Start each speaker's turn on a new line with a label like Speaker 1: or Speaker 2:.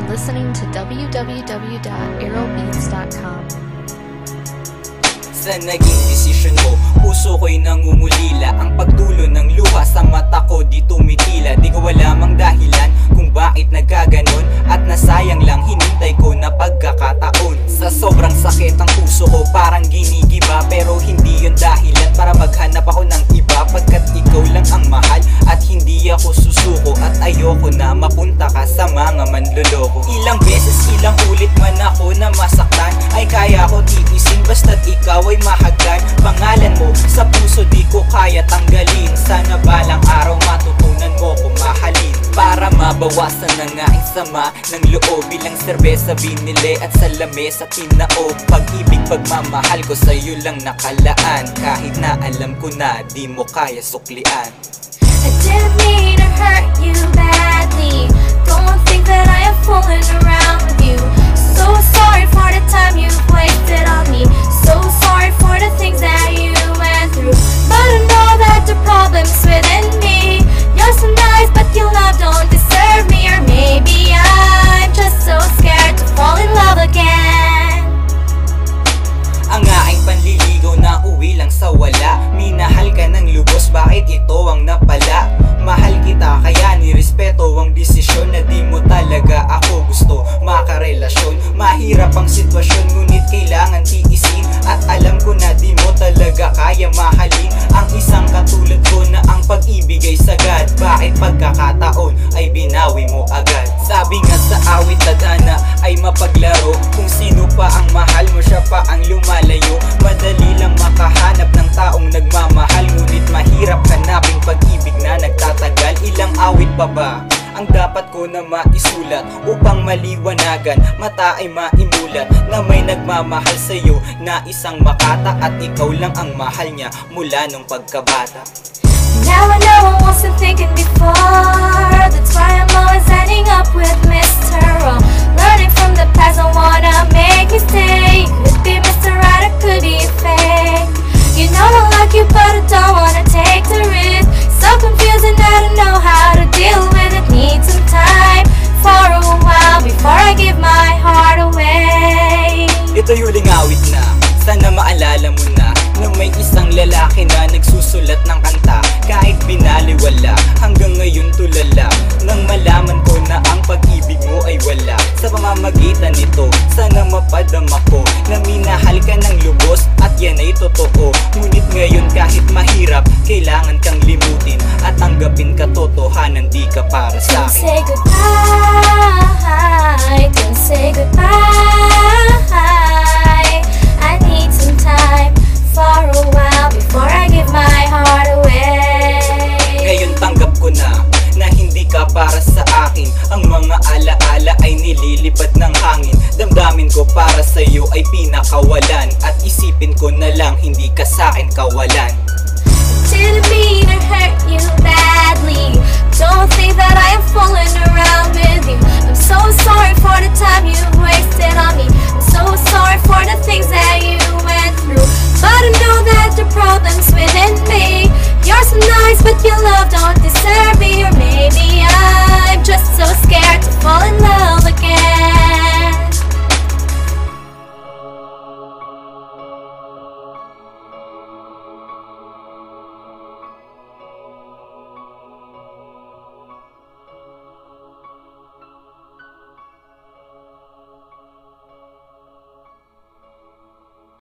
Speaker 1: are listening to www.aerobeats.com.
Speaker 2: Sa naging desisyon mo, puso ko'y nangungulila. Ang pagtulo ng luha sa mata ko di tumitila. Di ko alam ang dahilan kung bakit nagkaganon. At nasayang lang hinintay ko na pagkakataon. Sa sobrang sakit ang puso ko parang ginigiba. Pero hindi yun dahilan Ilang beses, ilang ulit man ako na masaktan. Ay kaya ko tiisin basta't ikaw ay mahagdan. Pangalan mo sa puso di ko kaya tanggalin. Sana balang araw matutunan mo kung mahalin. Para mabawasan na nga ang sama ng loob Bilang serbesa binili at sa lamesa tinaob Pag-ibig pagmamahal ko sa'yo lang nakalaan. Kahit na alam ko na di mo kaya suklian ito ang napala? Mahal kita kaya nirespeto ang desisyon Na di mo talaga ako gusto. Makarelasyon Mahirap ang sitwasyon ngunit kailangan tiisin At alam ko na di mo talaga kaya mahalin Ang isang katulad ko na ang pag-ibig ay sagad Bakit pagkakataon ay binawi mo agad? Sabi nga sa awit tadhana ay mapaglaro. Kung sino pa ang mahal mo siya pa ang lumalayo. Madali lang makahanap ng taong nagmamahal Ngunit pa ba? Ang dapat ko na maisulat upang maliwanagan Mata ay maimulat na may nagmamahal sa'yo Na isang makata at ikaw lang ang mahal niya mula nung pagkabata
Speaker 3: Now I know I wasn't thinking before. That's why I'm always ending up with Mr. Wrong. Learning from the past, I wanna make me
Speaker 2: na nagsusulat ng kanta. Kahit binaliwala Hanggang ngayon tulala. Nang malaman ko na ang pag-ibig mo ay wala. Sa pamamagitan nito Sana mapadama ko Na minahal ka ng lubos At yan ay totoo. Ngunit ngayon kahit mahirap Kailangan kang limutin At tanggapin katotohanan Di ka para sa akin.
Speaker 3: Say goodbye.
Speaker 2: bigat ng hangin. Damdamin ko para sa'yo ay pinakawalan. At isipin ko na lang hindi ka sa'kin kawalan.
Speaker 3: To the beat or hurt you badly. Don't think that I am fooling around with you. I'm so sorry for the time you've wasted on me. I'm so sorry for the things that you went through. But I know that the problem's within me. You're so nice but your love don't deserve me. Or maybe I'm just so scared to fall in love.